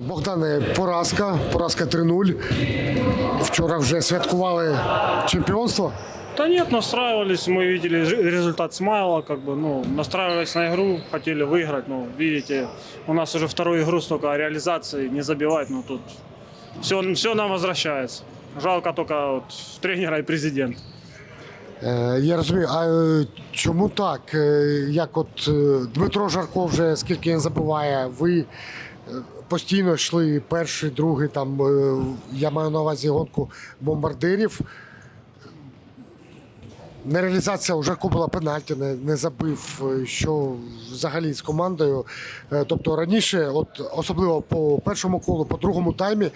Богдане, поразка, поразка 3-0. Вчора вже святкували чемпіонство. Да нет, настраивались, мы видели ж- результат смайла, как бы, ну, настраивались на игру, хотели выиграть, ну, видите, у нас уже вторую игру столько а реализации, не забивать, ну, тут все, все нам возвращается. Жалко только вот тренера и президента. Е, Я розумію, а е, чому так? Е, Як от е, Дмитро Жарко вже скільки він забиває, ви е, постійно йшли перший, другий, там е, я маю на увазі гонку бомбардирів. Нереалізація Жарко була пенальті, не, не забив, е, що взагалі з командою. Е, Тобто раніше, от особливо по першому колу, по другому таймі,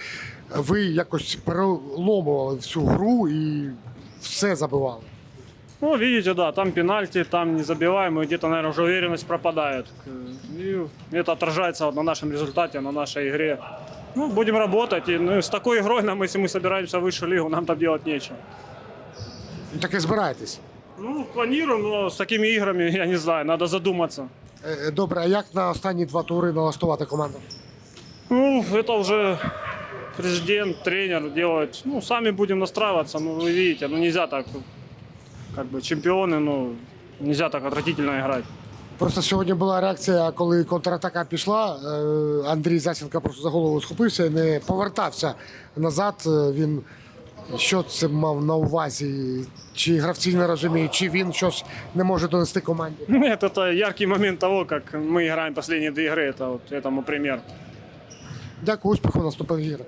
ви якось переломували всю гру і все забивали. Ну, видите, да, там пенальти, там не забиваем, и где-то, наверное, уже уверенность пропадает. И это отражается вот на нашем результате, на нашей игре. Ну, будем работать, и ну, с такой игрой нам, если мы собираемся в высшую лигу, нам там делать нечего. Ну, Так і збираєтесь. Ну, планируем, но с такими играми, я не знаю, надо задуматься. Е, Добре, а як на останні два тури налаштувати команду? Ну, это уже президент, тренер делают. Ну, сами будем настраиваться, ну, вы видите, ну, нельзя так, как бы, чемпионы, ну, нельзя так отвратительно играть. Просто сьогодні була реакція, коли контратака пішла. е, Андрій Засінка просто за голову схопився і не повертався назад. Е, Він що це мав на увазі? Чи гравці не розуміють, чи він щось не може донести команді? Нет, это яркий момент того, как мы играем последние две игры, это вот этому пример. Дякую, успіху в наступних іграх.